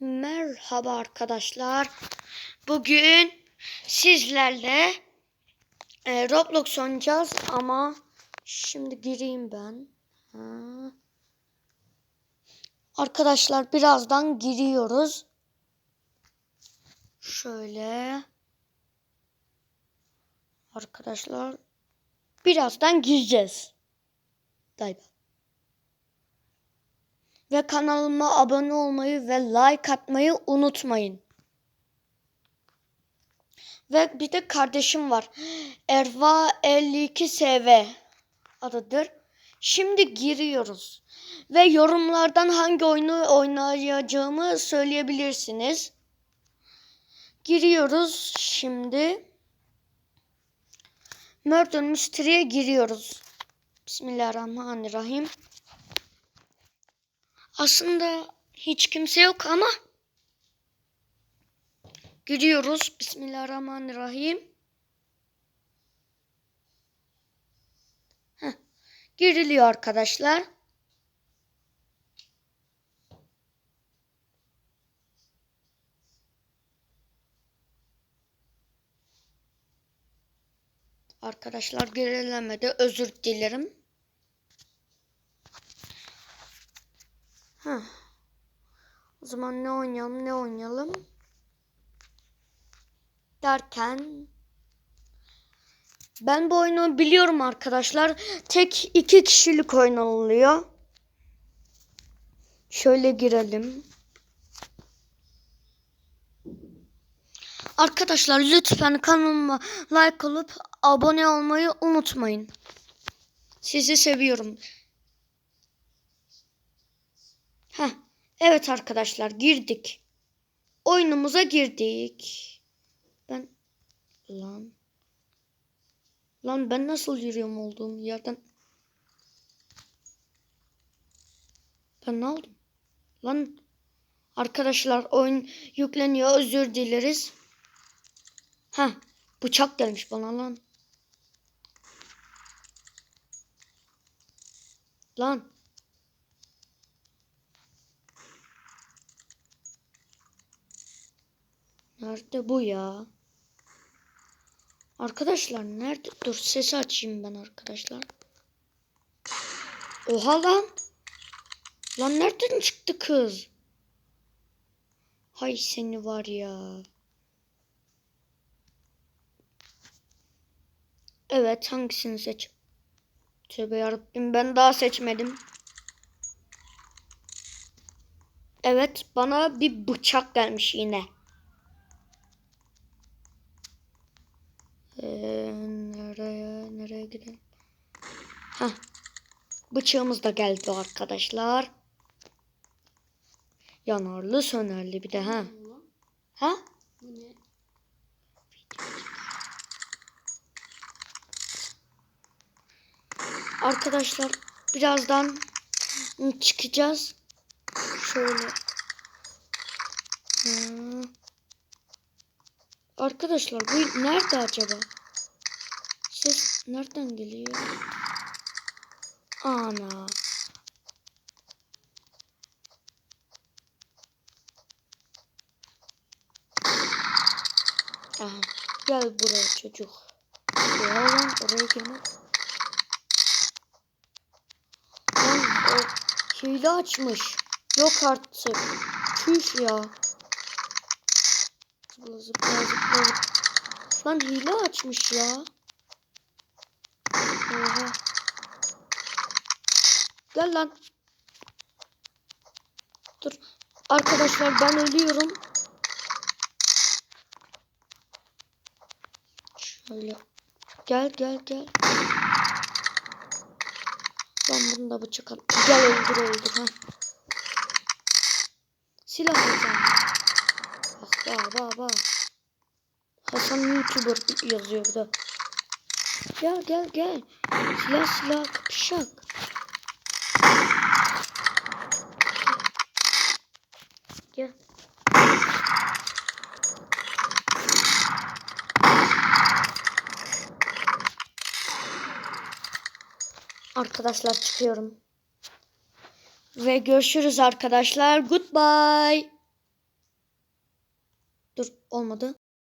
Merhaba arkadaşlar. Bugün sizlerle e, Roblox oynayacağız ama şimdi gireyim ben. Ha. Arkadaşlar birazdan giriyoruz. Şöyle. Arkadaşlar birazdan gireceğiz. Galiba. Ve kanalıma abone olmayı ve like atmayı unutmayın. Ve bir de kardeşim var. Erva 52 SV adıdır. Şimdi giriyoruz. Ve yorumlardan hangi oyunu oynayacağımı söyleyebilirsiniz. Giriyoruz şimdi. Murder Mystery'e giriyoruz. Bismillahirrahmanirrahim. Aslında hiç kimse yok ama giriyoruz. Bismillahirrahmanirrahim. Heh, giriliyor arkadaşlar. Arkadaşlar girilemedi. Özür dilerim. Heh. O zaman ne oynayalım ne oynayalım derken ben bu oyunu biliyorum arkadaşlar. Tek iki kişilik oynanılıyor. Şöyle girelim. Arkadaşlar lütfen kanalıma like olup abone olmayı unutmayın. Sizi seviyorum. Heh, evet arkadaşlar girdik. Oyunumuza girdik. Ben lan lan ben nasıl yürüyorum olduğum yerden ben ne aldım? Lan arkadaşlar oyun yükleniyor özür dileriz. Ha bıçak gelmiş bana lan. Lan Nerede bu ya? Arkadaşlar nerede? Dur sesi açayım ben arkadaşlar. Oha lan. Lan nereden çıktı kız? Hay seni var ya. Evet hangisini seç? Tövbe yarabbim ben daha seçmedim. Evet bana bir bıçak gelmiş yine. Ee, nereye nereye gidelim? Ha. Bıçağımız da geldi arkadaşlar. Yanarlı sönerli bir de ha. Ha? Arkadaşlar birazdan çıkacağız. Şöyle. Ha. Arkadaşlar bu nerede acaba? Ses nereden geliyor? Ana. Aha. Gel buraya çocuk. Ya lan oraya girme. Lan o hile açmış. Yok artık. Çüş ya. Zıpla zıpla zıpla. Lan hile açmış ya. Oha. Gel lan. Dur. Arkadaşlar ben ölüyorum. Şöyle. Gel gel gel. Lan bunu da bıçak al. Gel öldür öldür ha. Silah alacağım. Bak bak bak. Hasan YouTuber yazıyor burada. Gel gel gel. Silah silah kapışak. Gel. Arkadaşlar çıkıyorum. Ve görüşürüz arkadaşlar. Goodbye. Olmadı.